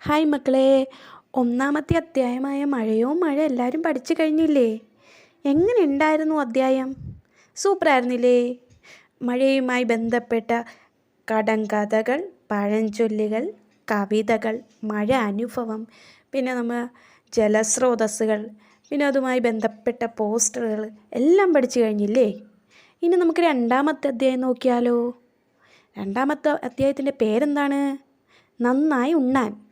Hi മക്കളെ. ഒന്നാമത്തെ അധ്യായമായ മഴയോ മഴ എല്ലാവരും പഠിച്ചു കഴിഞ്ഞില്ലേ? എങ്ങനെ ഉണ്ടായിരുന്നു അധ്യായം? സൂപ്പറായിരുന്നില്ലേ? മഴയുമായി ബന്ധപ്പെട്ട കടങ്കഥകൾ പഴഞ്ചൊല്ലുകൾ കവിതകൾ മഴ അനുഭവം പിന്നെ നമ്മൾ ജലസ്രോതസ്സുകൾ പിന്നെ അതുമായി ബന്ധപ്പെട്ട പോസ്റ്ററുകൾ എല്ലാം പഠിച്ചു കഴിഞ്ഞില്ലേ? ഇനി നമുക്ക് രണ്ടാമത്തെ അധ്യായം നോക്കിയാലോ? രണ്ടാമത്തെ അധ്യായത്തിന്റെ പേരെന്താണ്? നന്നായി ഉണ്ണാൻ.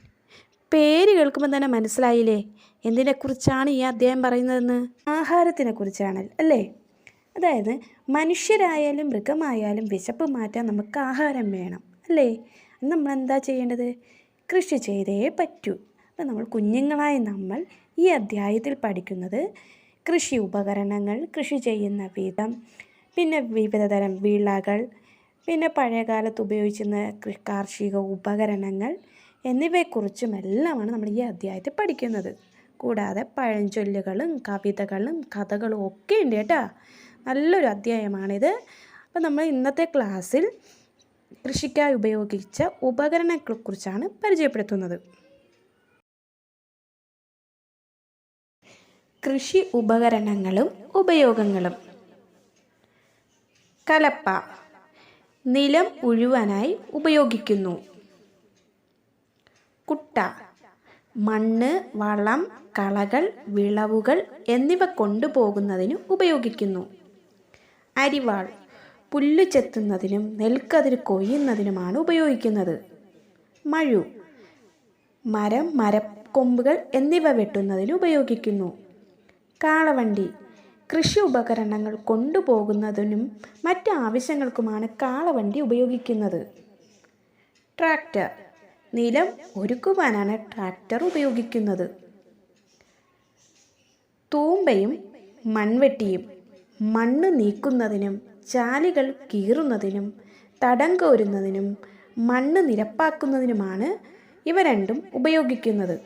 പേര് കേൾക്കുമ്പോൾ തന്നെ മനസ്സിലായില്ലേ? എന്തിനെക്കുറിച്ചാണ് ഈ അദ്ദേഹം പറയുന്നതെന്ന്? ആഹാരത്തിനെ കുറിച്ചാണ് അല്ലേ? അതായത് മനുഷ്യരായാലും മൃഗമായാലും വിശപ്പ് മാറ്റാൻ നമുക്ക് ആഹാരം വേണം അല്ലേ? നമ്മൾ എന്താ ചെയ്യേണ്ടത്? കൃഷി ചെയ്തേ പറ്റൂ. അപ്പം നമ്മൾ കുഞ്ഞുങ്ങളായ നമ്മൾ ഈ അധ്യായത്തിൽ പഠിക്കുന്നത് കൃഷി ഉപകരണങ്ങൾ കൃഷി ചെയ്യുന്ന വിധം പിന്നെ വിവിധതരം വിളകൾ പിന്നെ പഴയകാലത്ത് ഉപയോഗിച്ചിരുന്ന കാർഷിക ഉപകരണങ്ങൾ എന്നിവയെക്കുറിച്ചും എല്ലാമാണ് നമ്മൾ ഈ അധ്യായത്തിൽ പഠിക്കുന്നത്. കൂടാതെ പഴഞ്ചൊല്ലുകളും കവിതകളും കഥകളും ഒക്കെ ഉണ്ട് കേട്ടോ. നല്ലൊരു അധ്യായമാണിത്. അപ്പം നമ്മൾ ഇന്നത്തെ ക്ലാസ്സിൽ കൃഷിക്കായി ഉപയോഗിച്ച ഉപകരണങ്ങളെക്കുറിച്ചാണ് പരിചയപ്പെടുത്തുന്നത്. കൃഷി ഉപകരണങ്ങളും ഉപയോഗങ്ങളും. കലപ്പ. നിലം ഉഴുവാനായി ഉപയോഗിക്കുന്നു. കുട്ട. മണ്ണ് വളം കളകൾ വിളവുകൾ എന്നിവ കൊണ്ടുപോകുന്നതിന് ഉപയോഗിക്കുന്നു. അരിവാൾ. പുല്ലു ചെത്തുന്നതിനും നെൽക്കതിർ കൊയ്യുന്നതിനുമാണ് ഉപയോഗിക്കുന്നത്. മഴു. മരം മരക്കൊമ്പുകൾ എന്നിവ വെട്ടുന്നതിന് ഉപയോഗിക്കുന്നു. കാളവണ്ടി. കൃഷി ഉപകരണങ്ങൾ കൊണ്ടുപോകുന്നതിനും മറ്റ് ആവശ്യങ്ങൾക്കുമാണ് കാളവണ്ടി ഉപയോഗിക്കുന്നത്. ട്രാക്ടർ. നിലം ഒരുക്കുവാനാണ് ട്രാക്ടർ ഉപയോഗിക്കുന്നത്. തൂമ്പയും മൺവെട്ടിയും മണ്ണ് നീക്കുന്നതിനും ചാലികൾ കീറുന്നതിനും തടം കോരുന്നതിനും മണ്ണ് നിരപ്പാക്കുന്നതിനുമാണ് ഇവ രണ്ടും ഉപയോഗിക്കുന്നത്.